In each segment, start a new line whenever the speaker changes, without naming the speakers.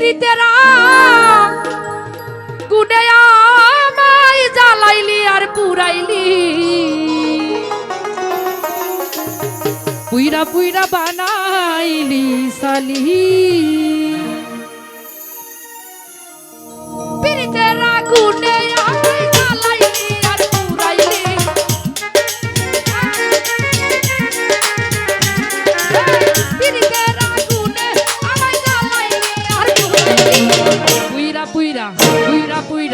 পীড়িতেরা গুনে আমায় আর পুরাইলি। পুইরা পুইরা বানাইলি সালি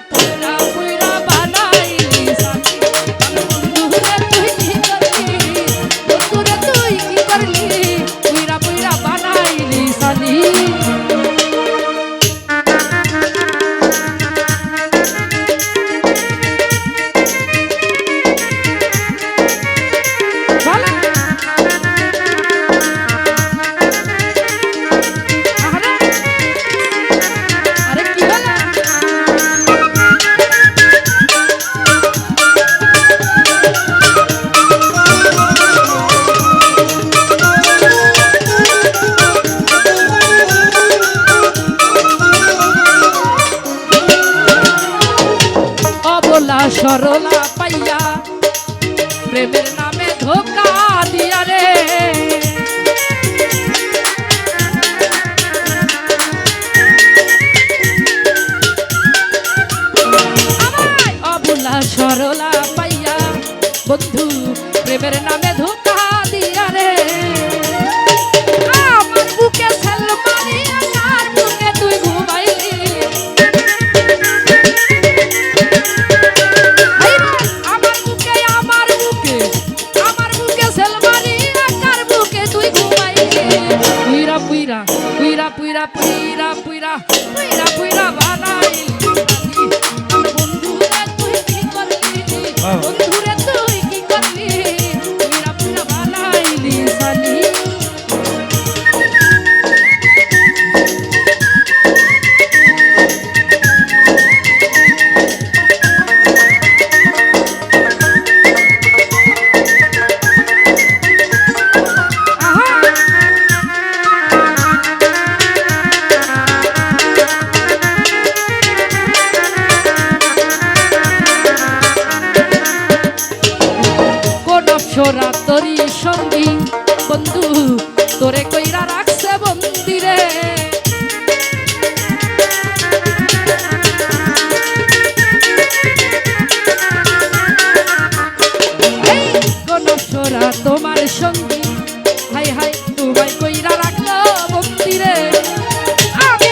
pola সরলা পাইয়া প্রেমের নামে ধোকা দিয়া রে। অবলা সরলা পাইয়া বন্ধু প্রেমের নামে Pirapira তোরে কইরা রাখছে বন্দিরে তোমার সঙ্গী। হাই হাই, তোমায় কইরা রাখল বন্দিরে আমি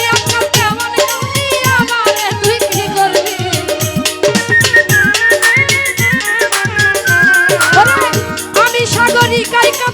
y capaz.